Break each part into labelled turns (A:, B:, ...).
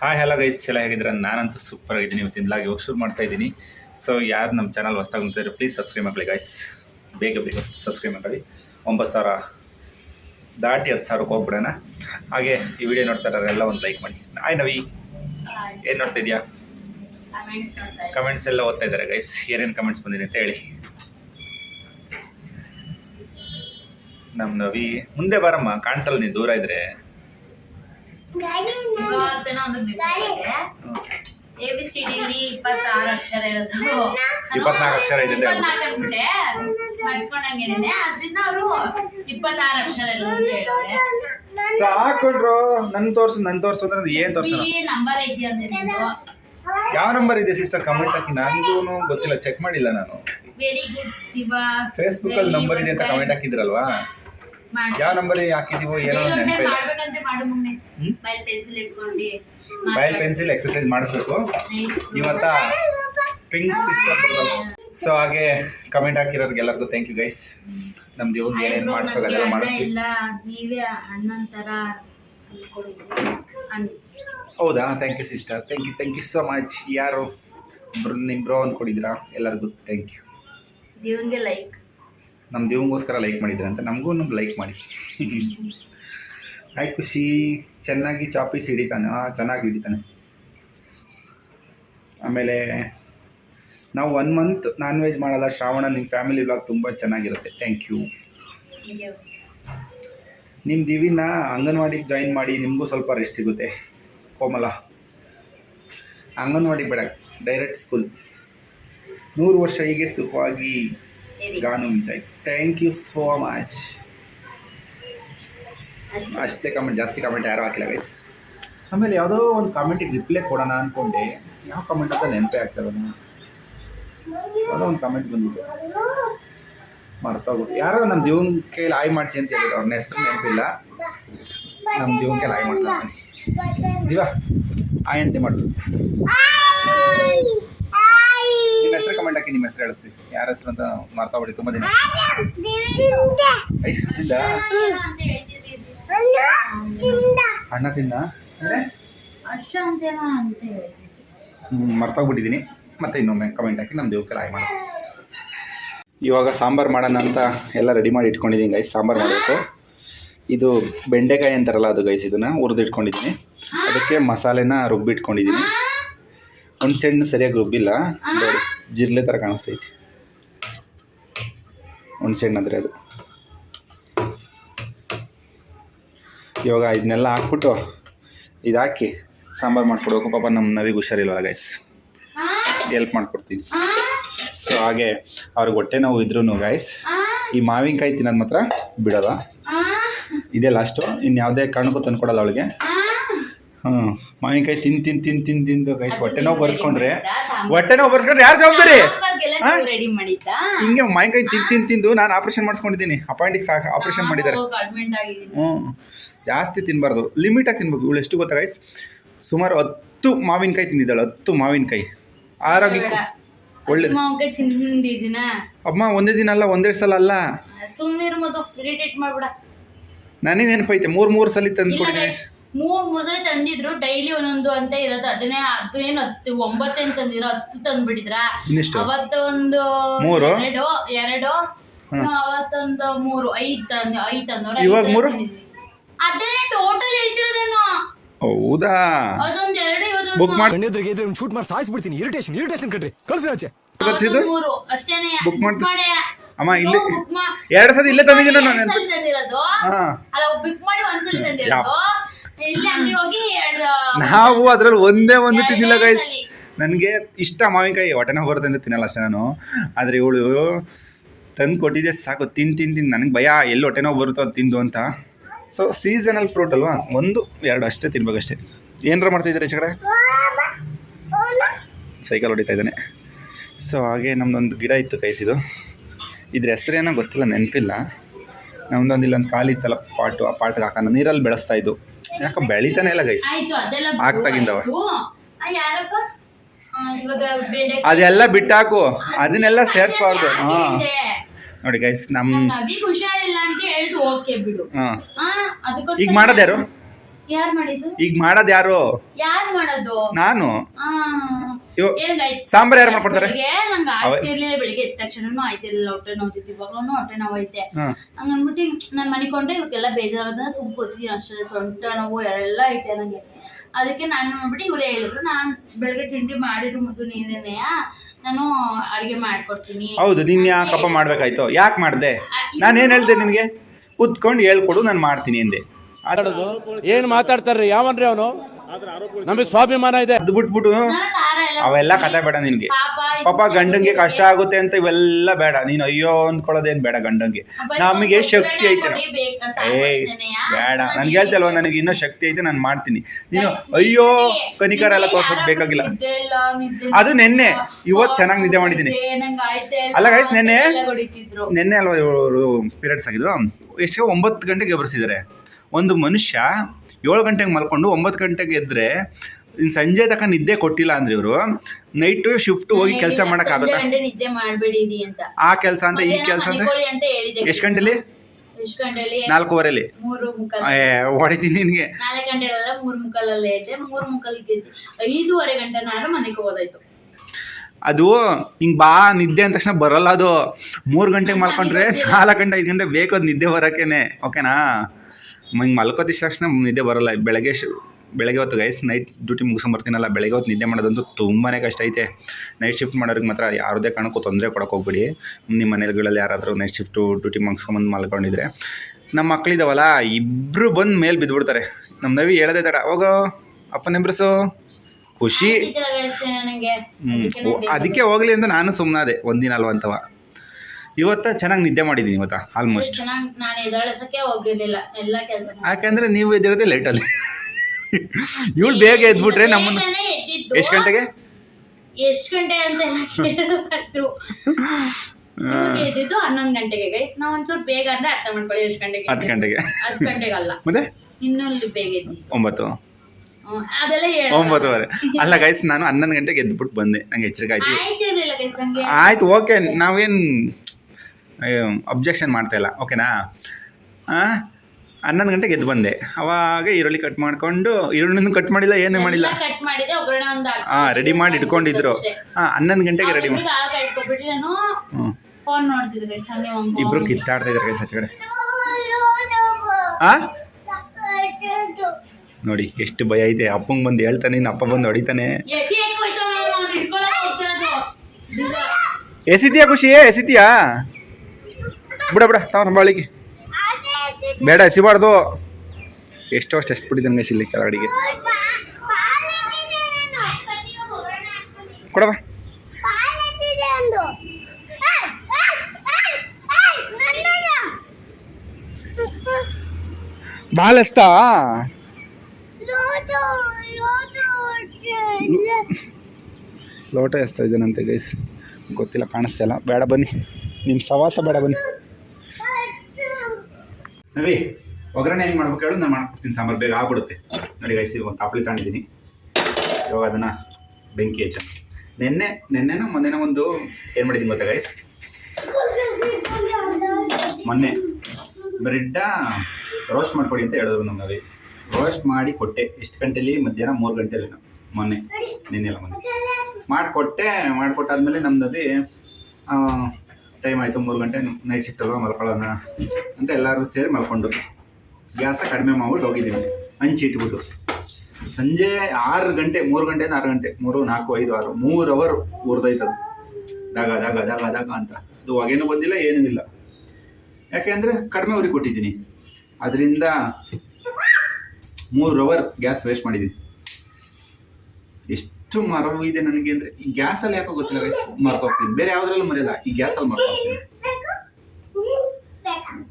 A: Hi hello guys ಎಲ್ಲ ಹೇಗಿದ್ರೆ ನಾನಂತೂ super ಆಗಿದ್ದೀನಿ. ಇವತ್ತಿನ ಲಾಗ್ ಇವಾಗ ಶುರು ಮಾಡ್ತಾ ಇದ್ದೀನಿ. ಸೊ ಯಾರು ನಮ್ಮ ಚಾನಲ್ ಹೊಸ್ದಾಗಿ ನೋಡ್ತಿದ್ರೆ ಪ್ಲೀಸ್ ಸಬ್ಸ್ಕ್ರೈಬ್ ಮಾಡಿ ಗೈಸ್ ಬೇಗ ಬೇಗ ಸಬ್ಸ್ಕ್ರೈಬ್ ಮಾಡಿ ಒಂಬತ್ತು ಸಾವಿರ ದಾಟಿ ಹತ್ತು ಸಾವಿರಕ್ಕೆ ಹೋಗ್ಬಿಡೋಣ. ಹಾಗೆ ಈ ವಿಡಿಯೋ ನೋಡ್ತಾ ಇರೋರೆಲ್ಲ ಒಂದು ಲೈಕ್ ಮಾಡಿ. ಹಾಯ್ ನವಿ. ಏನು ನೋಡ್ತಾ ಇದೆಯಾ.
B: ಕಮೆಂಟ್ಸ್
A: ಎಲ್ಲ ಓದ್ತಾ ಇದ್ದಾರೆ ಗೈಸ್ ಏನೇನು ಕಮೆಂಟ್ಸ್ ಬಂದಿದೆ ಅಂತ ಹೇಳಿ. ನಮ್ಮ ನವಿ. ಮುಂದೆ ಬಾರಮ್ಮ. ಕಾಣಿಸಲ್ಲ ನೀನು ದೂರ ಇದ್ರೆ.
B: ಇವತ್ತೇನೋ ಒಂದು ಎ ಬಿ ಸಿ ಡಿ ಇಪ್ಪತ್ತಾರು ಅಕ್ಷರ ಇರೋದು
A: ಇಪ್ಪತ್ನಾಲ್ಕು ಅಕ್ಷರ ಇದೆ
B: ಇಪ್ಪತ್ನಾಲ್ಕು ಅಂದ್ಬಿಟ್ಟೆ ಮರ್ಕೊಂಡಂಗೇನೆ ಅದ್ರಿಂದ ಅವರು ಇಪ್ಪತ್ತಾರು ಅಕ್ಷರ ಇರೋದು ಅಂತ ಹೇಳಿದ್ರೆ.
A: ಸಾಕೊಂಡ್ರು. ನನ್ ತೋರ್ಸು ನನ್ ತೋರ್ಸು ಅಂದ್ರೆ ಏನ್ ತೋರ್ಸೋಣ?
B: ಈ ನಂಬರ್ ಇದೆಯಾ ನಿಮ್ದು
A: ಯಾವ ನಂಬರ್ ಇದೆ ಸಿಸ್ಟರ್ ಕಮೆಂಟ್ ಹಾಕಿ? ನನಗೂ ಗೊತ್ತಿಲ್ಲ ಚೆಕ್ ಮಾಡಿಲ್ಲ ನಾನು.
B: ವೆರಿ ಗುಡ್
A: ಫೇಸ್ಬುಕ್ ಅಲ್ಲಿ ನಂಬರ್ ಇದೆ ಅಂತ ಕಮೆಂಟ್ ಹಾಕಿದ್ರಲ್ವಾ? ಯಾವ ನಂಬರ್ ಹಾಕಿದೀವೋ ಏನೋ ನೆನಪಿಲ್ಲ ಬಯಲ್ ಪೆನ್ಸಿಲ್ ಎಕ್ಸರ್ಸೈಸ್ ಮಾಡಿಸ್ಬೇಕು. ಇವತ್ತ ಪಿಂಕ್ ಸಿಸ್ಟಮ್ ಸೊ ಹಾಗೆ ಕಮೆಂಟ್ ಹಾಕಿರೋರ್ಗೆಲ್ಲರಿಗೂ ಥ್ಯಾಂಕ್ ಯು ಗೈಸ್ ನಮ್ದು ದೇವ್ರಿಗೆ ಏನೇನು ಮಾಡಿಸ್ಬೇಕು ಅದೆಲ್ಲ ಮಾಡಿಸ್ತೀವಿ.
B: ನೀವೇ ಅಣ್ಣಂತರ ತರ
A: ಹೌದಾ? Thank you sister thank you thank you so much ಯಾರು ನಿಮ್ಮ ಬ್ರೋ ಅಂದ್ಕೊಂಡಿದ್ದೀರಾ ಎಲ್ಲರಿಗೂ ಥ್ಯಾಂಕ್ ಯು
B: ದೇವನಿಗೆ ಲೈಕ್
A: ನಮ್ಮ ದೇವಂಗೋಸ್ಕರ ಲೈಕ್ ಮಾಡಿದ್ರೆ ಅಂತ ನಮಗೂ ನಮ್ಗೆ ಲೈಕ್ ಮಾಡಿ. ಹಾಯ್ ಖುಷಿ. ಚೆನ್ನಾಗಿ ಚಾಪೀಸ್ ಹಿಡಿತಾನೆ. ಹಾಂ ಚೆನ್ನಾಗಿ ಹಿಡಿತಾನೆ. ಆಮೇಲೆ ನಾವು ಒನ್ ಮಂತ್ ನಾನ್ ವೆಜ್ ಮಾಡಲ್ಲ. ಶ್ರಾವಣ ನಿಮ್ಮ ಫ್ಯಾಮಿಲಿ ಬ್ಲಾಗ್ ತುಂಬ ಚೆನ್ನಾಗಿರುತ್ತೆ. ಥ್ಯಾಂಕ್ ಯು ನಿಮ್ಮ ದಿವಿನ ಅಂಗನವಾಡಿಗೆ ಜಾಯಿನ್ ಮಾಡಿ ನಿಮಗೂ ಸ್ವಲ್ಪ ರೆಸ್ಟ್ ಸಿಗುತ್ತೆ. ಕೋಮಲ. ಅಂಗನವಾಡಿ ಬೇಡ ಡೈರೆಕ್ಟ್ ಸ್ಕೂಲ್ ನೂರು ವರ್ಷ ಹೀಗೆ ಸುಖವಾಗಿ ಗಾನು ಚೈ ಥ್ಯಾಂಕ್ ಯು ಸೋ ಮಚ್ ಅಷ್ಟೇ. ಕಮೆಂಟ್ ಜಾಸ್ತಿ ಕಮೆಂಟ್ ಯಾರು ಹಾಕಿಲ್ಲ ಗೈಸ್ ಆಮೇಲೆ ಯಾವುದೋ ಒಂದು ಕಾಮೆಂಟಿಗೆ ರಿಪ್ಲೈ ಕೊಡೋಣ ಅಂದ್ಕೊಂಡೆ ಯಾವ ಕಮೆಂಟ್ ಅಂತ ನೆನಪೇ ಆಗ್ತದೆ ಯಾವುದೋ ಒಂದು ಕಮೆಂಟ್ ಬಂದಿದೆ ಮರ್ತೋಗ್ಬಿಟ್ಟು ಯಾರೋ ನಮ್ಮ ದೇವನ ಕೈಲಿ ಆಯ್ ಮಾಡಿಸಿ ಅಂತ ಹೇಳಿದ್ರು. ಅವ್ರನ್ನ ಹೆಸರು ನೆನಪಿಲ್ಲ. ನಮ್ಮ ದೇವನ ಕೈಲಿ ಆಯ್ ಮಾಡಿಸ ದಿವಾ ಆಯ್ ಅಂತ ಮಾಡು. ನಿಮ್ಮ ಹೆಸರು ಕಮೆಂಟ್ ಹಾಕಿ, ನಿಮ್ಮ ಹೆಸರು ಹೇಳಿಸ್ತೀವಿ. ಯಾರ ಹೆಸರು ಅಂತ ಮರ್ತೋಗ್ಬಿಡಿ ತುಂಬ ದಿನ. ಐಸ್ ತಿಂದ? ಅಣ್ಣ ತಿಂದ? ಮರ್ತೋಗ್ಬಿಟ್ಟಿದ್ದೀನಿ ಮತ್ತೆ ಇನ್ನೊಮ್ಮೆ ಕಮೆಂಟ್ ಹಾಕಿ ನಮ್ಮ ದೇವಕ್ಕೆ ಆಯ್ ಮಾಡಿಸ್ತೀವಿ ಇವಾಗ ಸಾಂಬಾರು ಮಾಡೋಣ ಅಂತ ಎಲ್ಲ ರೆಡಿ ಮಾಡಿ ಇಟ್ಕೊಂಡಿದ್ದೀನಿ ಗೈಸ್ ಸಾಂಬಾರು ಮಾಡಬೇಕು. ಇದು ಬೆಂಡೆಕಾಯಿ ಅಂತಾರಲ್ಲ ಅದು ಗೈಸ್ ಇದನ್ನು ಹುರಿದು ಇಟ್ಕೊಂಡಿದ್ದೀನಿ ಅದಕ್ಕೆ ಮಸಾಲೆನ ರುಬ್ಬಿಟ್ಕೊಂಡಿದ್ದೀನಿ ಒಂದು ಸೆಣ್ಣು ಸರಿಯಾಗಿ ರುಬ್ಬಿಲ್ಲ, ನೋಡಿ. ಜಿರ್ಲೆ ಥರ ಕಾಣಿಸ್ತೈತಿ. ಹುಣ್ಸೆ ಹಣ್ಣು ಅಂದರೆ ಅದು. ಇವಾಗ ಇದನ್ನೆಲ್ಲ ಹಾಕ್ಬಿಟ್ಟು ಇದಾಕಿ ಹಾಕಿ ಸಾಂಬಾರು ಮಾಡ್ಕೊಡ್ಬೇಕು. ಪಾಪ ನಮ್ಮ ನವಿಗೆ ಹುಷಾರಿಲ್ವಲ್ಲ ಗೈಸ್ ಹೆಲ್ಪ್ ಮಾಡ್ಕೊಡ್ತೀನಿ. ಸೊ ಹಾಗೆ ಅವ್ರಿಗೆ ಹೊಟ್ಟೆ ನೋವು ಇದ್ರೂ ಗೈಸ್ ಈ ಮಾವಿನಕಾಯಿ ತಿನ್ನೋದು ಮಾತ್ರ ಬಿಡೋಲ್ಲ. ಇದೇ ಲಾಸ್ಟು ಇನ್ನು ಯಾವುದೇ ಕಾರಣಕ್ಕೂ ತಂದುಕೊಡಲ್ಲ ಅವಳಿಗೆ. ಹ್ಞೂ ಮಾವಿನಕಾಯಿ ತಿನ್ ತಿನ್ ತಿನ್ ತಿನ್ ತಿಂದು ಗೈಸ್ ಹೊಟ್ಟೆ ನೋವು ಬರ್ಸ್ಕೊಂಡ್ರೆ. ಹೊಟ್ಟೆ ನೋವು ಬರ್ಸ್ಕೊಂಡ್ರೆ ಯಾರು ಜವಾಬ್ದಾರಿ? ಹಾ?
B: ರೆಡಿ ಮಾಡಿದ್ದಾ.
A: ಹಿಂಗೆ ಮಾವಿನಕಾಯಿ ತಿನ್ ತಿನ್ ತಿಂದು ನಾನು ಆಪರೇಷನ್ ಮಾಡಿಸ್ಕೊಂಡಿದ್ದೀನಿ. ಅಪಾಯಿಂಟಿಗೆ ಸಾಕು ಆಪರೇಷನ್ ಮಾಡಿದ್ದಾರೆ. ಹ್ಞೂ ಜಾಸ್ತಿ ತಿನ್ನಬಾರ್ದು ಲಿಮಿಟಾಗಿ ತಿನ್ಬೇಕು. ಇವಳು ಎಷ್ಟು ಗೊತ್ತಾ ಗೈಸ್ ಸುಮಾರು ಹತ್ತು ಮಾವಿನಕಾಯಿ ತಿಂದಿದ್ದಾಳೆ. ಹತ್ತು ಮಾವಿನಕಾಯಿ. ಆರೋಗ್ಯಕ್ಕೂ ಒಳ್ಳೇದು. ಅಮ್ಮ ಒಂದೇ ದಿನ ಅಲ್ಲ ಒಂದೆರಡು ಸಲ ಅಲ್ಲ?
B: ಸುಮ್ಮನೆ ಇರಿಟೇಟ್ ಮಾಡ್ಬಿಡ.
A: ನನಗೆ ನೆನಪೈತೆ. ಮೂರು ಮೂರು ಸಲ ತಂದು ಕೊಟ್ಟಿದ್ದೀನಿ
B: ಮೂರ್ ಮೂರ್ ಸಲ ತಂದಿದ್ರು ಡೈಲಿ ಒಂದೊಂದು ಅಂತ ಇರೋದು. ಅದನ್ನೇ ಅದು ಏನ್ ಹತ್ತು ಒಂಬತ್ತೇ ತಂದಿರೋ ಹತ್ತು ತಂದ್ಬಿಟ್ಟಿದ್ರ?
A: ಇನ್ನಿಷ್ಟು?
B: ಅವತ್ತೊಂದು
A: ಮೂರು?
B: ಎರಡು ಎರಡು ಅವತ್ತೊಂದು ಮೂರು ಐದ್ ತಂದು ಐದ್ ತಂದವ್ರು
A: ಇವಾಗ ಮೂರು?
B: ಅದನ್ನೇ ಟೋಟಲ್ ಹೇಳ್ತಿರೋದೇನು?
A: ಹೌದಾ?
B: ಅದೊಂದು ಎರಡು ಇವತ್ತೊಂದು
A: ಬುಕ್ ಮಾಡಿ
C: ಕಣ್ಣೆದ್ರಿಗೆ ಇದ್ರೆ ಶೂಟ್ ಮಾಡಿ ಸಾಯಿಸ್ಬಿಡ್ತೀನಿ. ಇರಿಟೇಷನ್ ಇರಿಟೇಷನ್ ಕಣ್ರಿ. ಕಳ್ಸಿ ಆಚೆ.
B: ಮೂರು ಅಷ್ಟೇನೆ.
A: Book ಮಾಡ್ತಿ-
B: ಮಾಡಿ.
A: ಅಮ್ಮ ಇಲ್ಲಿ
B: ಬುಕ್ ಮಾ
A: ಎರಡು ಸತಿ ಇಲ್ಲೇ ತಂದಿದ್ದೀನಿ ನಾನು.
B: ತಂದಿರೋದು.
A: ಹಾಂ.
B: ಅಲ್ಲ ಬುಕ್ ಮಾಡಿ ಒಂದ್ಸಲ ತಂದಿರೋದು.
A: ನಾವು ಅದ್ರಲ್ಲಿ ಒಂದೇ ಒಂದು ತಿಂದಿಲ್ಲ ಗೈಸ್. ನನಗೆ ಇಷ್ಟ ಮಾವಿನಕಾಯಿ ಹೊಟ್ಟೆ ನೋವು ಬರುತ್ತೆ ಅಂತ ತಿನ್ನಲ್ಲ ಅಷ್ಟೇ ನಾನು. ಆದರೆ ಇವಳು ತಂದು ಕೊಟ್ಟಿದ್ದೆ ಸಾಕು ತಿನ್ ತಿನ್ ತಿನ್. ನನಗೆ ಭಯ ಎಲ್ಲಿ ಹೊಟ್ಟೆ ನೋವು ಬರುತ್ತೋ ಅದು ತಿಂದು ಅಂತ. ಸೊ ಸೀಸನಲ್ ಫ್ರೂಟ್ ಅಲ್ವಾ? ಒಂದು ಎರಡು ಅಷ್ಟೇ ತಿನ್ಬೇಕಷ್ಟೇ. ಏನಾರ ಮಾಡ್ತಿದ್ದಾರೆ ಈ ಕಡೆ ಸೈಕಲ್ ಹೊಡಿತಾ ಇದ್ದಾನೆ. ಸೊ ಹಾಗೆ ನಮ್ದೊಂದು ಗಿಡ ಇತ್ತು ಕೈಸಿದು ಇದ್ರ ಹೆಸರೇನೋ ಗೊತ್ತಿಲ್ಲ ನೆನಪಿಲ್ಲ. ನಮ್ದೊಂದು ಇಲ್ಲೊಂದು ಖಾಲಿ ಇತ್ತಲ್ಲ ಪಾಟು ಆ ಪಾಟ್ಗೆ ಹಾಕೋಣ ನೀರಲ್ಲಿ ಬೆಳೆಸ್ತಾ ಇದ್ದು. ಯಾಕೆ ಬೆಳಿತಾನೆ ಇಲ್ಲ ಗೈಸ್
B: ಆಯ್ತು ಅದೆಲ್ಲ
A: ಆಗ್ತಾಗಿಂದವ. ಬಿಟ್ಟಾಕು. ಅದನ್ನೆಲ್ಲ ಸೇರಿಸ್ಬಾರ್ದು. ಹಾ. ನೋಡಿ ಗೈಸ್
B: ನಮ್
A: ಈಗ ಮಾಡೋದ್ಯಾರು ಈಗ ಮಾಡೋದು ಯಾರು? ನಾನು. ಇವ ಸಾಂಬಾರ್ ಯಾರು ಮಾಡ್ಕೊಡ್ತಾರೆ?
B: ಬೆಳಿಗ್ಗೆ ನಂಗೆ ಆಯ್ತಿರ್ಲಿಲ್ಲ ಬೆಳಿಗ್ಗೆ ಎದ್ದ ತಕ್ಷಣನೂ ಆಯ್ತಿರ್ಲಿಲ್ಲ ಹೊಟ್ಟೆ ನೋವ್ತಿತ್ತು ಇವಾಗ್ಲೂ ಹೊಟ್ಟೆ ನೋವು ಐತೆ
A: ಹಾಂ
B: ಹಂಗನ್ಬಿಟ್ಟು ನಾನು ಮನಿಕೊಂಡ್ರೆ ಇವ್ರಿಗೆಲ್ಲ ಬೇಜಾರಾದ ಸುಮ್ ಕೂತಿದ್ದೀನಿ ಅಷ್ಟೇ ಸೊಂಟ ನೋವು ಎಲ್ಲ ಐತೆ ನಂಗೆ. ಅದಕ್ಕೆ ನಾನು ನೋಡ್ಬಿಟ್ಟು ಇವರೇ ಹೇಳಿದ್ರು ನಾನು ಬೆಳಗ್ಗೆ ತಿಂಡಿ ಮಾಡಿದ್ರು ಮುದ್ದು ನೀನೇನೆಯ ನಾನು ಅಡಿಗೆ ಮಾಡ್ಕೊಡ್ತೀನಿ.
A: ಹೌದು ನೀನು ಯಾಕಪ್ಪ ಮಾಡ್ಬೇಕಾಯ್ತು? ಯಾಕೆ ಮಾಡ್ದೆ? ನಾನು ಏನು ಹೇಳ್ದೆ ನಿನಗೆ? ಕುತ್ಕೊಂಡು ಹೇಳ್ಕೊಡು ನಾನು ಮಾಡ್ತೀನಿ ಎಂದೆ
D: ಮಾತಾಡೋದು? ಏನ್ ಮಾತಾಡ್ತಾರ್ರಿ? ಯಾವನ್ರಿ ಅವನು? ನಮಗೆ ಸ್ವಾಭಿಮಾನ ಇದೆ.
A: ಅದು ಬಿಟ್ಬಿಟ್ಟು
B: ನಾನು
A: ಅವೆಲ್ಲ ಕತೆ ಬೇಡ ನಿನ್ಗೆ.
B: ಪಾಪ
A: ಗಂಡಂಗೆ ಕಷ್ಟ ಆಗುತ್ತೆ ಅಂತ ಇವೆಲ್ಲ ಬೇಡ. ನೀನು ಅಯ್ಯೋ ಅನ್ಕೊಳ್ಳೋದೇನ್ ಬೇಡ ಗಂಡಂಗೆ. ನಮಗೆ ಶಕ್ತಿ ಐತೆ
B: ಏ
A: ಬೇಡ.
B: ನಾನು
A: ನನ್ಗೆ ಹೇಳ್ತಲ್ವ ನನಗೆ ಇನ್ನೂ ಶಕ್ತಿ ಐತೆ ನಾನು ಮಾಡ್ತೀನಿ. ನೀನು ಅಯ್ಯೋ ಕನಿಕರ ಎಲ್ಲ ತೋರ್ಸೋದ್ ಬೇಕಾಗಿಲ್ಲ. ಅದು ನೆನ್ನೆ. ಇವತ್ತು ಚೆನ್ನಾಗಿ ನಿದ್ದೆ ಮಾಡಿದ್ದೀನಿ. ಅಲ್ಲ ಗಾಯ್ಸ್ ನೆನ್ನೆ- ನಿನ್ನೆ ಅಲ್ವಾ ಇವರು ಪೀರಿಯಡ್ಸ್ ಆಗಿದ್ರು ಎಷ್ಟು ಒಂಬತ್ತು ಗಂಟೆಗೆ ಎಬ್ಬರಿಸಿದ್ದಾರೆ ಒಂದು ಮನುಷ್ಯ ಏಳು ಗಂಟೆಗೆ ಮಲ್ಕೊಂಡು ಒಂಬತ್ತು ಗಂಟೆಗೆ ಎದ್ದರೆ ಇನ್ನು ಸಂಜೆ ತನಕ ನಿದ್ದೆ ಕೊಟ್ಟಿಲ್ಲ ಅಂದ್ರೆ ಇವರು ನೈಟ್ ಶಿಫ್ಟ್ ಹೋಗಿ ಕೆಲಸ ಮಾಡೋಕ್ಕಾಗುತ್ತಾ
B: ಗಂಟೆ ನಿದ್ದೆ ಮಾಡ್ಬೇಡಿರಿ ಅಂತ.
A: ಆ ಕೆಲಸ ಅಂತ ಈ ಕೆಲಸ ಅಂತ?
B: ಮನಿಕೊಳ್ಳಿ ಅಂತ ಹೇಳಿದೆ
A: ಎಷ್ಟು ಗಂಟೆಲಿ?
B: ಎಷ್ಟು ಗಂಟೆಲಿ?
A: ನಾಲ್ಕೂವರೆಲಿ.
B: ಮೂರು ಮುಕ್ಕಲ್.
A: ಏ ಹೊಡಿತೀನಿ ನಿನಗೆ.
B: ನಾಲ್ಕು ಗಂಟೆಲೆಲ್ಲ ಮೂರು ಮುಕ್ಕಲಲ್ಲೇ ಇದ್ದೆ. ಮೂರು ಮುಕ್ಕಲ್ಗೆ ಇದ್ದೆ ಐದೂವರೆ ಗಂಟೆ ನಾನು ಮನೆಗೆ ಹೋದಾಯ್ತು.
A: ಅದು ಹಿಂಗೆ ಬಾ ನಿದ್ದೆ ಅಂದ ತಕ್ಷಣ ಬರಲ್ಲ ಅದು. ಮೂರು ಗಂಟೆಗೆ ಮಲ್ಕೊಂಡ್ರೆ ನಾಲ್ಕು ಗಂಟೆ ಐದು ಗಂಟೆ ಬೇಕು ಅದು ನಿದ್ದೆ ಬರೋಕ್ಕೇನೆ ಓಕೆನಾ? ಹಿಂಗೆ ಮಲ್ಕೋತಿದ ತಕ್ಷಣ ನಿದ್ದೆ ಬರಲ್ಲ. ಬೆಳಗ್ಗೆ ಶು ಬೆಳಗ್ಗೆ ಹೊತ್ತು ಗೈಸ್ ನೈಟ್ ಡ್ಯೂಟಿ ಮುಗಿಸ್ಕೊಂಬರ್ತೀನಲ್ಲ ಬೆಳಗ್ಗೆ ಹೊತ್ತು ನಿದ್ದೆ ಮಾಡೋದಂತೂ ತುಂಬಾ ಕಷ್ಟ ಐತೆ. ನೈಟ್ ಶಿಫ್ಟ್ ಮಾಡೋರಿಗೆ ಮಾತ್ರ ಯಾವುದೇ ಕಾರಣಕ್ಕೂ ತೊಂದರೆ ಕೊಡೋಕೆ ಹೋಗ್ಬಿಡಿ. ನಿಮ್ಮ ಮನೆಗಳಲ್ಲಿ ಯಾರಾದರೂ ನೈಟ್ ಶಿಫ್ಟು ಡ್ಯೂಟಿ ಮುಗಿಸ್ಕೊಂಬಂದು ಮಲ್ಕೊಂಡಿದ್ರೆ ನಮ್ಮ ಮಕ್ಕಳಿದ್ದಾವಲ್ಲ ಇಬ್ಬರು ಬಂದು ಮೇಲೆ ಬಿದ್ದುಬಿಡ್ತಾರೆ ನಮ್ಮ ನವಿ ಹೇಳೋದೇ ತಡ ಹೋಗೋ ಅಪ್ಪನೆಬ್ರಸು ಖುಷಿ. ಹ್ಞೂ ಅದಕ್ಕೆ ಹೋಗಲಿ ಅಂತ ನಾನು ಸುಮ್ಮನಾದೆ ಒಂದಿನ ಅಲ್ವ ಅಂತವ. ಇವತ್ತ ಚೆನ್ನಾಗಿ ನಿದ್ದೆ ಮಾಡಿದ್ದೀನಿ ಇವತ್ತ ಆಲ್ಮೋಸ್ಟ್ ಯಾಕೆಂದ್ರೆ ನೀವು ಎದ್ದಿರೋದೇ ಲೇಟಲ್ಲಿ ಇವಳು ಬೇಗ ಎದ್ಬಿಟ್ರೆ ನಮ್ಮನ್ನು ಎಷ್ಟು ಗಂಟೆಗೆ?
B: ಎಷ್ಟು ಗಂಟೆ ಅಂತ ಕೇಳಬಾರ್ದು. ಎದ್ದಿದ್ದು ಹನ್ನೊಂದು ಗಂಟೆಗೆ. ಗೈಸ್ ನಾವು ಒಂಚೂರು ಬೇಗ ಅಂದ್ರೆ ಅರ್ಥ ಮಾಡ್ಕೊಳ್ಳಿ ಎಷ್ಟು ಗಂಟೆಗೆ
A: ಹತ್ತು ಗಂಟೆಗೆ.
B: ಹತ್ತು ಗಂಟೆಗೆ ಅಲ್ಲ
A: ಮತ್ತೆ?
B: ಇನ್ನೊಂದು ಬೇಗ ಎದ್ದಿ
A: ಒಂಬತ್ತು.
B: ಅದೆಲ್ಲ
A: ಒಂಬತ್ತುವರೆ. ಅಲ್ಲ ಗೈಸ್ ನಾನು ಹನ್ನೊಂದು ಗಂಟೆಗೆ ಎದ್ಬಿಟ್ಟು ಬಂದೆ. ನಂಗೆ ಎಚ್ಚರಿಕೆ ಆಯ್ತು. ಆಯ್ತು ಓಕೆ ನಾವೇನು ಅಬ್ಜೆಕ್ಷನ್ ಮಾಡ್ತಾ ಇಲ್ಲ. ಓಕೆನಾ ಹಾಂ ಹನ್ನೊಂದು ಗಂಟೆಗೆ ಎದ್ದು ಬಂದೆ. ಅವಾಗ ಈರುಳ್ಳಿ ಕಟ್ ಮಾಡ್ಕೊಂಡು ಈರುಳ್ಳಿನೂ ಕಟ್ ಮಾಡಿಲ್ಲ ಏನೂ ಮಾಡಿಲ್ಲ.
B: ಕಟ್ ಮಾಡಿದೆ ಒಗ್ಗರಣೆ ಒಂದು
A: ಹಾಂ ರೆಡಿ ಮಾಡಿ ಇಟ್ಕೊಂಡಿದ್ರು. ಹಾಂ ಹನ್ನೊಂದು ಗಂಟೆಗೆ ರೆಡಿ ಮಾಡಿ ಹ್ಞೂ
B: ಫೋನ್ ನೋಡ್ತಿದ್ರು ಗೈಸ್ ಹಂಗೆ ಒಂದು
A: ಇಬ್ರು ಕಿತ್ತಾಡ್ತಾ ಇದ್ದಾರೆ ಗೈಸ್ ಆ? ನೋಡಿ ಎಷ್ಟು ಭಯ ಐತೆ ಅಪ್ಪಂಗೆ ಬಂದು ಹೇಳ್ತಾನೆ ಇನ್ನು ಅಪ್ಪ ಬಂದು ಹೊಡಿತಾನೆ. ಎಸಿದ್ಯಾ ಖುಷಿ? ಎಸಿದ್ಯಾ ಬಿಡ ಬಿಡ ತಾವ್ ಬಾಳಿಗೆ ಬೇಡ ಎಸಿಬಾರ್ದು ಎಷ್ಟೋ ಅಷ್ಟು ಎಸ್ಬಿಟ್ಟಿದ್ದಾನೆ ಗೈಸ್ ಇಲ್ಲಿ ಕೆಳಗಡೆಗೆ. ಕೊಡವ ಬಾಲ್ ಎಸ್ತಾ? ಲೋಟ ಎಸ್ತಾ ಇದ್ದಾನಂತೆ ಗೈಸ್. ಗೊತ್ತಿಲ್ಲ, ಕಾಣಿಸ್ತಾ ಇಲ್ಲ. ಬೇಡ, ಬನ್ನಿ. ನಿಮ್ಮ ಸವಾಸ ಬೇಡ, ಬನ್ನಿ. ನವಿ ಒಗ್ಗರಣೆ ಹೆಂಗೆ ಮಾಡ್ಬೇಕು ಹೇಳು? ನಾನು ಮಾಡ್ಕೊಡ್ತೀನಿ ಸಾಂಬಾರು, ಬೇಗ ಆಗ್ಬಿಡುತ್ತೆ. ನೋಡಿ ಗೈಸ್ ಒಂದು ತಾಪಲಿ ತಗೊಂಡಿದ್ದೀನಿ. ಇವಾಗ ಅದನ್ನು ಬೆಂಕಿ ಹೆಚ್ಚ ನಿನ್ನೆ, ನಿನ್ನೆನೋ ಮೊನ್ನೆನೋ ಒಂದು ಏನು ಮಾಡಿದ್ದೀನಿ ಗೊತ್ತಾ ಗೈಸ್ ಮೊನ್ನೆ ಬ್ರೆಡ್ಡ ರೋಸ್ಟ್ ಮಾಡ್ಕೊಡಿ ಅಂತ ಹೇಳಿದ್ರು ನಮ್ಮ ನವಿ ರೋಸ್ಟ್ ಮಾಡಿ ಕೊಟ್ಟೆ. ಎಷ್ಟು ಗಂಟೆಲಿ? ಮಧ್ಯಾಹ್ನ ಮೂರು ಗಂಟೆಲಿ ಮೊನ್ನೆ ನಿನ್ನೆಲ್ಲ ಮೊನ್ನೆ. ಮಾಡಿಕೊಟ್ಟೆ, ಮಾಡಿಕೊಟ್ಟಾದ್ಮೇಲೆ ನಮ್ಮ ನವಿ ಟೈಮ್ ಆಯಿತು, ಮೂರು ಗಂಟೆ ನೈಟ್ ಶಿಫ್ಟ್ ಅಲ್ವಾ, ಮಲ್ಕೊಳ್ಳೋಣ ಅಂತ ಎಲ್ಲರೂ ಸೇರಿ ಮಲ್ಕೊಂಡು ಗ್ಯಾಸ ಕಡಿಮೆ ಮಾಡ್ಬಿಟ್ಟು ಹೋಗಿದ್ದೀನಿ ಹಂಚಿ ಇಟ್ಬಿಟ್ಟು. ಸಂಜೆ ಆರು ಗಂಟೆ, ಮೂರು ಗಂಟೆಯಿಂದ ಆರು ಗಂಟೆ, ಮೂರು, ನಾಲ್ಕು, ಐದು, ಆರು, ಮೂರು ಅವರ್ ಉರ್ದೈತದು ದಾಗ ದಾಗ ದಾಗ ದಾಗ ಅಂತ. ಅದು ಹೊಗೆನೂ ಬಂದಿಲ್ಲ, ಏನೂ ಇಲ್ಲ. ಯಾಕೆ ಅಂದರೆ ಕಡಿಮೆ ಉರಿ ಕೊಟ್ಟಿದ್ದೀನಿ. ಅದರಿಂದ ಮೂರು ಅವರ್ ಗ್ಯಾಸ್ ವೇಸ್ಟ್ ಮಾಡಿದ್ದೀನಿ. ಎಷ್ಟು ಮರವು ಇದೆ ನನಗೆ ಅಂದರೆ ಈ ಗ್ಯಾಸಲ್ಲಿ ಯಾಕೋ ಗೊತ್ತಿಲ್ಲ ಗೈಸ್ ಮರ್ತೋಗ್ತೀನಿ. ಬೇರೆ ಯಾವುದ್ರಲ್ಲೂ ಮರೆಯಲ್ಲ ಈ ಗ್ಯಾಸಲ್ಲಿ ಮರ್ತೋಗ್ತೀನಿ.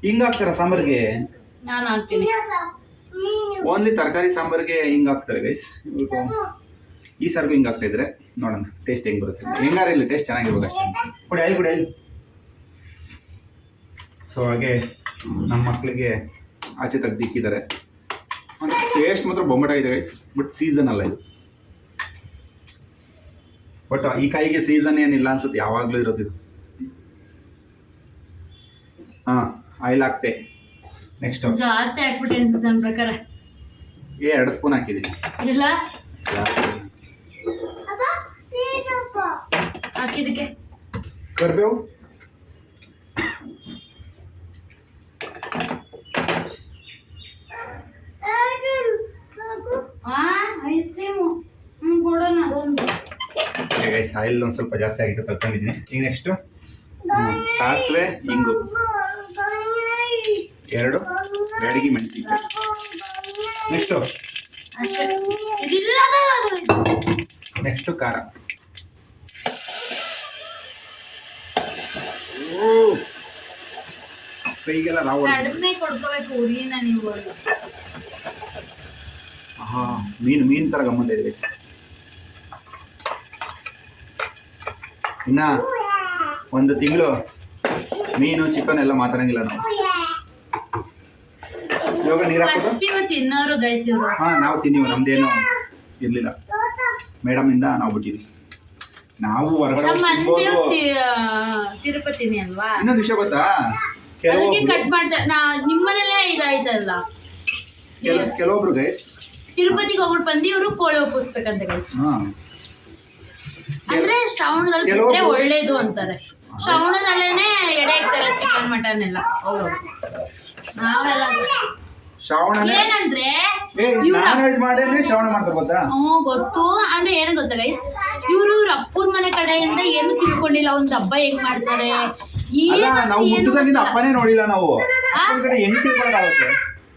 A: ಹಿಂಗೆ ಹಾಕ್ತಾರ ಸಾಂಬಾರಿಗೆ?
B: ನಾನು ಹಾಕ್ತೀನಿ.
A: ಓನ್ಲಿ ತರಕಾರಿ ಸಾಂಬಾರಿಗೆ ಹಿಂಗೆ ಹಾಕ್ತಾರೆ ಗೈಸ್ ಈ ಸಾರ್ಗು ಹಿಂಗೆ ಹಾಕ್ತಾ ಇದ್ರೆ ನೋಡೋಣ ಟೇಸ್ಟ್ ಹೆಂಗೆ ಬರುತ್ತೆ. ಹೆಂಗಾರ ಇಲ್ಲ ಟೇಸ್ಟ್ ಚೆನ್ನಾಗಿರ್ಬೇಕು ಅಷ್ಟೇ. ಕೊಡಿ ಆಯ್ತು ಕೊಡಿ ಆಯ್ತು ಸೊ ಹಾಗೆ ನಮ್ಮ ಮಕ್ಕಳಿಗೆ ಆಚೆ ತೆಗ್ದಿಕ್ಕಿದ್ದಾರೆ. ಟೇಸ್ಟ್ ಮಾತ್ರ ಬೊಂಬಟಾಗಿದೆ ಗೈಸ್ ಬಟ್ ಸೀಸನ್ ಅಲ್ಲ ಇದು ಬಟ್ ಈ ಕಾಯಿಗೆ ಸೀಸನ್ ಏನಿಲ್ಲ ಅನ್ಸುತ್ತೆ ಯಾವಾಗಲೂ ಇರೋದು ಇದು. ಹಾಂ ಆಯಿಲ್ ಹಾಕ್ತೆ ನೆಕ್ಸ್ಟ್
B: ಜಾಸ್ತಿ ಹಾಕ್ಬಿಟ್ಟೆ ಅನ್ಸುತ್ತೆ ನನ್ನ ಪ್ರಕಾರ.
A: ಏ ಎರಡು ಸ್ಪೂನ್ ಹಾಕಿದ್ದೀನಿ.
B: ಇಲ್ಲ? ಹಾಕಿದಕ್ಕೆ
A: ಕರ್ಬೇವು.
B: ಐಸ್ ಕ್ರೀಮು ಹ್ಞೂ ಕೊಡೋಣ ಅದೊಂದು.
A: ಗೈಸ್ ಆಯಿಲ್ ಒಂದು ಸ್ವಲ್ಪ ಜಾಸ್ತಿ ಆಗಿತ್ತು ತಗೊಂಡಿದ್ದೀನಿ ಈಗ ನೆಕ್ಸ್ಟು ಸಾಸಿವೆ ಇಂಗು. ಎರಡು ಬ್ಯಾಡಿಗೆ ಮೆಣಸಿನ್ಕಾಯಿ. ನೆಕ್ಸ್ಟು ನೆಕ್ಸ್ಟು ಖಾರ. ಕೈಗೆಲ್ಲ
B: ನೀವು.
A: ಹಾಂ ಮೀನು ಮೀನು ಥರ ಗಮ್ಮತ್ತ ಇದೆ guys. ಇನ್ನ ಒಂದು ತಿಂಗಳು ಮೀನು ಚಿಕನ್ ಎಲ್ಲ ಮಾತಾಡಂಗಿಲ್ಲ ನಾವು. ಇವಾಗ ನೀರು ಹಾಕೋದು ಹಾಂ ನಾವು ತಿನ್ನೀವಿ ನಮ್ದೇನು ಇರಲಿಲ್ಲ. ಮೇಡಮ್ ಇಂದ ನಾವು ಬಿಟ್ಟಿದ್ವಿ. ನಾವು ಹೊರಗಡೆ
B: ತಿರುಪತಿನಿ ಅಲ್ವಾ?
A: ಇನ್ನೊಂದು ವಿಷಯ ಗೊತ್ತಾ?
B: ಅದಕ್ಕೆ ಕಟ್ ಮಾಡ್ತಾರೆ ನಾ ಇದಾಯ್ತಲ್ಲ.
A: ಕೆಲವೊಬ್ರು ಗೈಸ್
B: ತಿರುಪತಿಗೆ ಹೋಗ್ಬಿಟ್ಟು ಬಂದಿ ಇವರು ಕೋಳಿ ಒಪ್ಪಿಸ್ಬೇಕಂತ ಗೈಸ್
A: ಹಾಂ.
B: ಅಂದ್ರೆ ಶ್ರಾವಣದಲ್ಲಿ ಬಿಟ್ರೆ ಒಳ್ಳೇದು ಅಂತಾರೆ. ಶ್ರಾವಣದಲ್ಲೇನೆ ಎಡೆ ಇಡ್ತಾರೆ ಚಿಕನ್ ಮಟನ್ ಎಲ್ಲ ನಾವೆಲ್ಲ ಏನಂದ್ರೆ
A: ಹ್ಮ್ ಗೊತ್ತಾ.
B: ಅಂದ್ರೆ ಏನು ಗೊತ್ತಾ ಗೈಸ್ ಇವ್ರು ಇವ್ರ ಅಪ್ಪನ ಮನೆ ಕಡೆಯಿಂದ ಏನು ತಿಳ್ಕೊಂಡಿಲ್ಲ. ಒಂದ್ ಹಬ್ಬ ಹೆಂಗ್ ಮಾಡ್ತಾರೆ?
A: ಅಪ್ಪನೇ ನೋಡಿಲ್ಲ ನಾವು.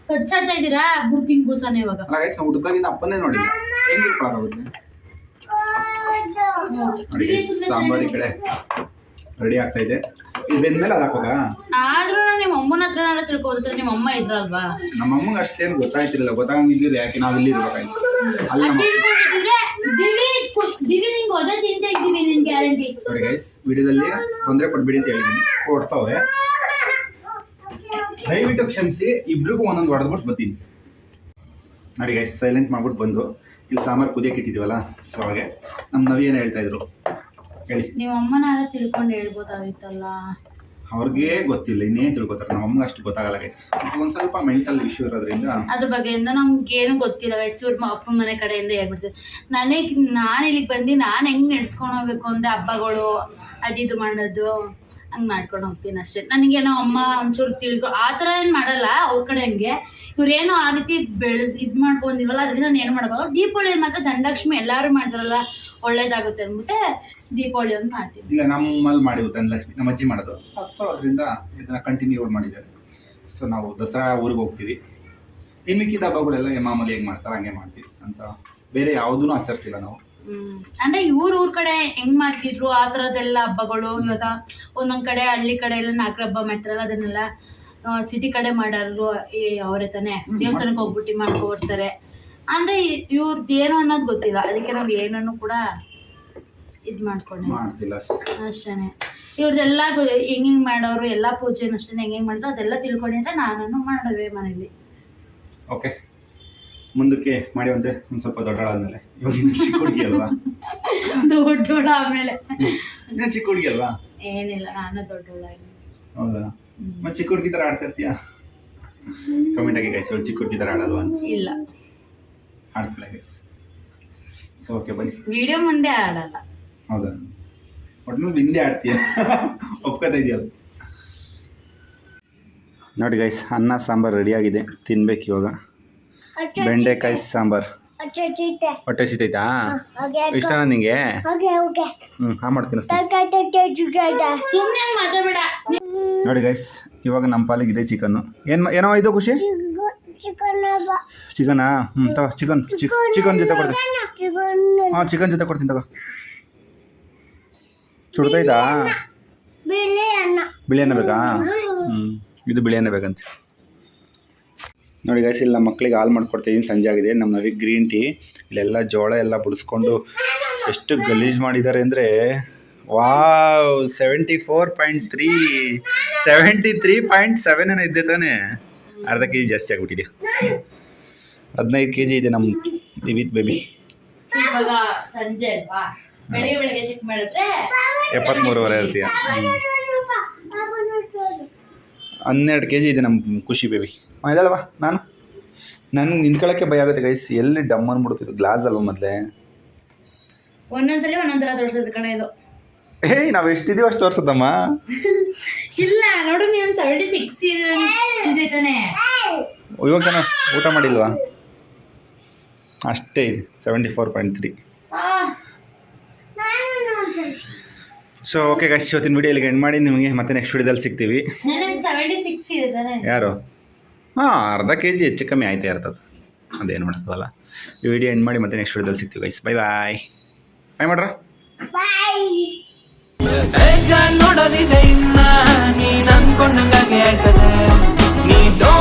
B: ಕಚ್ಚಾಡ್ತಾ ಇದೀರಾ ಬುಡ್ಕಿಂಗ್ ಗೂಸಾನೆ ಇವಾಗ.
A: ನಾವು ಹುಟ್ಟದಾಗಿಂದ ಅಪ್ಪನೇ ನೋಡಿಲ್ಲ. ಹೆಂಗ್ ತಿಳ್ಕೊಳಕ್ಕಾಗುತ್ತೆ ನೋಡಿ ಸಾಂಬಾರು ಈ ಕಡೆ ರೆಡಿ ಆಗ್ತಾ ಇದೆ. ಇದು ಬೆಂದ್ಮೇಲೆ ಅದು ಹಾಕೋದಾ?
B: ಆದ್ರೂ ನಿಮ್ಮ ಅಮ್ಮನ ಹತ್ರ ತಿಳ್ಕೊಬೋದ್ರೆ ನಿಮ್ಮ ಅಮ್ಮ ಇದ್ರಲ್ವಾ
A: ನಮ್ಮ ಅಮ್ಮಗೆ ಅಷ್ಟೇನು ಗೊತ್ತಾಯ್ತಿರಲಿಲ್ಲ. ಗೊತ್ತಾಗಂಗಿಲ್ಲ ಯಾಕೆ ನಾವು ಇಲ್ಲಿ ಇರ್ಬೇಕಾಯ್ತು? ಅಲ್ಲಿ ನಮ್ಮ ನೋಡಿ ಗೈಸ್ ವಿಡಿಯೋದಲ್ಲಿ ತೊಂದರೆ ಕೊಡ್ಬೇಡಿ ಅಂತ ಹೇಳಿದ್ದೀನಿ. ಕೊಡ್ತಾವೆ ದಯವಿಟ್ಟು ಕ್ಷಮಿಸಿ ಇಬ್ರಿಗೂ ಒಂದೊಂದು ಹೊಡೆದ್ಬಿಟ್ಟು ಬರ್ತೀನಿ. ನೋಡಿ ಗೈಸ್ ಸೈಲೆಂಟ್ ಮಾಡ್ಬಿಟ್ಟು ಬಂದು. ಇಲ್ಲಿ ಸಾಂಬಾರು ಕುದಿಯಕ್ಕೆ ಇಟ್ಟಿದ್ದೀವಲ್ಲ ಸೊ ಹಾಗೆ. ನಮ್ಮ ನವಿ ಏನು ಹೇಳ್ತಾ ಇದ್ರು? ಹೇಳಿ.
B: ನಿಮ್ಮ ಅಮ್ಮನಾರ ತಿಳ್ಕೊಂಡು ಹೇಳ್ಬೋದಾಗಿತ್ತಲ್ಲ.
A: ಅವ್ರಿಗೆ ಗೊತ್ತಿಲ್ಲ ಇನ್ನೇನು ತಿಳ್ಕೊತಾರೆ? ನಮ್ಮ ಅಮ್ಮಗೆ ಅಷ್ಟು ಗೊತ್ತಾಗಲ್ಲ ಗೈಸ್ ಒಂದು ಸ್ವಲ್ಪ ಮೆಂಟಲ್ ಇಶ್ಯೂ ಇರೋದ್ರಿಂದ
B: ಅದ್ರ ಬಗ್ಗೆಯಿಂದ ನಮ್ಗೆ ಏನು ಗೊತ್ತಿಲ್ಲ ಇವ್ರ ಅಪ್ಪನ ಮನೆ ಕಡೆಯಿಂದ ಹೇಳ್ಬಿಡ್ತೀವಿ ನನಗೆ ನಾನು ಇಲ್ಲಿಗೆ ಬಂದು ನಾನು ಹೆಂಗೆ ನಡ್ಸ್ಕೊಂಡು ಹೋಗ್ಬೇಕು ಅಂದರೆ ಹಬ್ಬಗಳು ಅದಿದು ಮಾಡೋದು. ಹಂಗೆ ಮಾಡ್ಕೊಂಡು ಹೋಗ್ತೀನಿ ಅಷ್ಟೇ. ನನಗೇನೋ ಅಮ್ಮ ಒಂಚೂರು ತಿಳ್ಕೊ ಆ ಥರ ಏನು ಮಾಡಲ್ಲ ಅವ್ರ ಕಡೆ ಹಂಗೆ. ಇವ್ರೇನೋ ಆ ರೀತಿ ಬೆಳೆಸ್ ಇದು ಮಾಡ್ಕೊಂಡಿರಲ್ಲ ಅದರಿಂದ ನಾನು ಏನು ಮಾಡೋದು ದೀಪಾವಳಿ ಮಾತ್ರ ಧನಲಕ್ಷ್ಮಿ ಎಲ್ಲರೂ ಮಾಡ್ತಾರಲ್ಲ, ಒಳ್ಳೇದಾಗುತ್ತೆ ಅಂದ್ಬಿಟ್ಟೆ ದೀಪಾವಳಿ ಒಂದು ಮಾಡ್ತೀನಿ.
A: ಇಲ್ಲ, ನಮ್ಮಲ್ಲಿ ಮಾಡಿ ಧನಲಕ್ಷ್ಮಿ, ನಮ್ಮ ಅಜ್ಜಿ ಮಾಡೋದು ಸೊ ಅದರಿಂದ ಇದನ್ನು ಕಂಟಿನ್ಯೂ ಮಾಡಿದ್ದಾರೆ. ಸೊ ನಾವು ದಸರಾ ಊರಿಗೆ ಹೋಗ್ತೀವಿ. ಇನ್ನು ಮಿಕ್ಕಿದ ಹಬ್ಬಗಳೆಲ್ಲ ಮಾಮೂಲಿ ಹೆಂಗೆ ಮಾಡ್ತಾರೆ, ಹಂಗೆ ಮಾಡ್ತೀವಿ ಅಂತ ಬೇರೆ ಯಾವುದೂ ಆಚರಿಸಿಲ್ಲ ನಾವು.
B: ಅಂದ್ರೆ ಇವ್ರ ಊರ್ ಕಡೆ ಹೆಂಗ್ ಮಾಡ್ತಿದ್ರು? ಆ ತರದೆಲ್ಲ ಹಬ್ಬಗಳು ಇವಾಗ ಒಂದೊಂದ್ ಕಡೆ ಹಳ್ಳಿ ಕಡೆ ಎಲ್ಲ ನಾಲ್ಕು ಹಬ್ಬ ಮಾಡ್ತಾರಲ್ಲ ಅದನ್ನೆಲ್ಲ ಸಿಟಿ ಕಡೆ ಮಾಡೋರು ಅವರೇ ತಾನೇ. ದೇವಸ್ಥಾನಕ್ಕೆ ಹೋಗ್ಬಿಟ್ಟು ಮಾಡ್ಕೊಬರ್ತಾರೆ. ಅಂದ್ರೆ ಇವ್ರದ್ದು ಏನು ಅನ್ನೋದು ಗೊತ್ತಿಲ್ಲ. ಅದಕ್ಕೆ ನಾವು ಏನನ್ನು ಕೂಡ ಇದು ಮಾಡ್ಕೊಂಡಿಲ್ಲ
A: ಅಷ್ಟೇ.
B: ಇವ್ರದ್ದೆಲ್ಲ ಹೆಂಗ್ ಹೆಂಗ್ ಮಾಡೋರು ಎಲ್ಲ ಪೂಜೆನೂ ಅಷ್ಟೇ ಹೆಂಗ್ ಹೆಂಗ್ ಮಾಡಿದ್ರು ಅದೆಲ್ಲ ತಿಳ್ಕೊಂಡಿದ್ರೆ ನಾನು ಮಾಡುವೆ ಮನೇಲಿ.
A: ಓಕೆ ಮುಂದಕ್ಕೆ ಮಾಡಿ ಒಂದೇ ಒಂದು ಸ್ವಲ್ಪ ದೊಡ್ಡಳಾದ್ಮೇಲೆ. ಇವಾಗ ಇನ್ನು ಚಿಕ್ಕ ಹುಡುಗಿ ಅಲ್ವಾ?
B: ದೊಡ್ಡೋಳ ಆಮೇಲೆ
A: ಇನ್ನು ಚಿಕ್ಕ ಹುಡುಗಿ ಅಲ್ವಾ?
B: ಏನಿಲ್ಲ ನಾನು ದೊಡ್ಡೋಳ
A: ಹೌದಾ? ಮತ್ತೆ ಚಿಕ್ಕ ಹುಡುಗಿ ಥರ ಆಡ್ತಾ ಇರ್ತೀಯಾ? ಕಮೆಂಟ್ ಆಗಿ ಗೈಸ್ ಚಿಕ್ಕ ಹುಡುಗಿ ಥರ ಆಡಲ್ವಾ ಅಂತ.
B: ಇಲ್ಲ.
A: ಆಡ್ತಾಳೆ ಗೈಸ್ ಸೊ ಓಕೆ ಬನ್ನಿ.
B: ವಿಡಿಯೋ ಮುಂದೆ ಆಡಲ್ಲ.
A: ಹೌದಾ? ಒಟ್ಟು ಹಿಂದೆ ಆಡ್ತೀಯ? ಒಪ್ಕೋತಾ ಇದೆಯಲ್ಲ ನೋಡಿ ಗೈಸ್ ಅನ್ನ ಸಾಂಬಾರು ರೆಡಿಯಾಗಿದೆ ತಿನ್ಬೇಕು ಇವಾಗ. ಬೆಂಡೆಕಾಯಿ ಸಾಂಬಾರ್. ಹೊಟ್ಟೆ ಸಿತೈತಾ ಇಷ್ಟನಾ ನಿಂಗೆ? ಹ್ಞೂ ಹಾಂ ಮಾಡ್ತೀನಿ
B: ಸುಮ್ಮನೆ ಮಾತಾಡಬೇಡ.
A: ನೋಡಿ ಗೈಸ್ ಇವಾಗ ನಮ್ಮ ಪಾಲಿಗೆ ಇದೆ ಚಿಕನ್ನು ಏನು ಏನೋ ಇದು ಖುಷಿ? ಚಿಕನಾ ಹ್ಞೂ ತಗೋ ಚಿಕನ್ ಚಿಕ್ ಚಿಕನ್ ಜೊತೆ ಕೊಡ್ತೀನಿ. ಹಾಂ ಚಿಕನ್ ಜೊತೆ ಕೊಡ್ತೀನಿ ತಗೋ. ಸುಡ್ತೈತಾ ಬಿಳಿ ಅನ್ನ. ಬೇಕಾ? ಹ್ಞೂ ಇದು ಬಿಳಿ ಅನ್ನ ಬೇಕಂತೆ. ನೋಡಿ ಗೈಸ್ ಇಲ್ಲಿ ನಮ್ಮ ಮಕ್ಕಳಿಗೆ ಹಾಲು ಮಾಡ್ಕೊಡ್ತಿದ್ದೀನಿ ಸಂಜೆ ಆಗಿದೆ. ನಮ್ಮ ನವಿಗೆ ಗ್ರೀನ್ ಟೀ ಇಲ್ಲೆಲ್ಲ ಜೋಳ ಎಲ್ಲ ಬಿಡಿಸ್ಕೊಂಡು ಎಷ್ಟು ಗಲೀಜು ಮಾಡಿದ್ದಾರೆ ಅಂದರೆ wow seventy four point three seventy three point seven ಏನೋ ಇದ್ದೆ ತಾನೇ. ಅರ್ಧ ಕೆ ಜಿ ಜಾಸ್ತಿ ಆಗಿಬಿಟ್ಟಿದೆ. ಹದಿನೈದು ಕೆ ಜಿ ಇದೆ ನಮ್ಮ ದಿವಿತ್ ಬೇಬಿ
B: ಇವಾಗ ಸಂಜೆ ಅಲ್ವಾ? ಬೆಳಿಗ್ಗೆ ಬೆಳಿಗ್ಗೆ ಚೆಕ್ ಮಾಡಿದ್ರೆ
A: ಎಪ್ಪತ್ತ್ಮೂರುವರೆ ಇರ್ತೀಯ ಹನ್ನೆರಡು ಕೆ ಜಿ ಇದೆ ನಮ್ಮ ಖುಷಿ ಬೇಬಿ ಇದ್ದಾಳವ ನಾನು. ನನ್ಗೆ ನಿಂತ್ಕೊಳ್ಳೋಕ್ಕೆ ಭಯ ಆಗುತ್ತೆ ಗೈಸ್ ಎಲ್ಲಿ ಡಮ್ ಅನ್ಬಿಡ್ತಿದ್ದು ಗ್ಲಾಸ್ ಅಲ್ವ ಮೊದಲೇ?
B: ಒಂದೊಂದ್ಸಲಿ ಒಂದೊಂದ್ ಥರ ತೋರಿಸೋದು ಕಣ ಇದು.
A: ಏಯ್ ನಾವು ಎಷ್ಟಿದೀವಿ ಅಷ್ಟು ತೋರ್ಸದಮ್ಮ.
B: ಇಲ್ಲ ನೋಡು ನೀವು ಸೆವೆಂಟಿ ಸಿಕ್ಸ್ ಇದೈತಾನೆ
A: ಇವಾಗ ತಾನೆ ಊಟ ಮಾಡಿಲ್ವಾ? ಅಷ್ಟೇ ಇದೆ seventy four point three so okay guys ಇವತ್ತಿನ ವಿಡಿಯೋ ಇಲ್ಲಿಗೆ ಎಂಡ್ ಮಾಡಿ. ನಿಮಗೆ ಮತ್ತೆ ನೆಕ್ಸ್ಟ್ ವಿಡಿಯೋದಲ್ಲಿ ಸಿಗ್ತೀವಿ.
B: ಸೆವೆಂಟಿ ಸಿಕ್ಸ್ ಇದೆ ತಾನೆ?
A: ಯಾರು? ಹಾಂ ಅರ್ಧ ಕೆ ಜಿ ಹೆಚ್ಚು ಕಮ್ಮಿ ಆಯ್ತಾ ಇರ್ತದೆ. ಅದೇನು ಮಾಡ್ತದಲ್ಲ ಈ ವಿಡಿಯೋ ಎಂಡ್ ಮಾಡಿ ಮತ್ತೆ ನೆಕ್ಸ್ಟ್ ವಿಡಿಯೋದಲ್ಲಿ ಸಿಗ್ತೀವಿ ಗೈಸ್ ಬೈ ಬಾಯ್ ಬಾಯ್ ಮಾಡ್ರ?
E: ನೋಡೋದಿದೆ ಇನ್ನ. ನೀನ್ ಅನ್ಕೊಂಡಂಗಾಗೆ ಆಯ್ತದೆ. ನೀ ಡೋ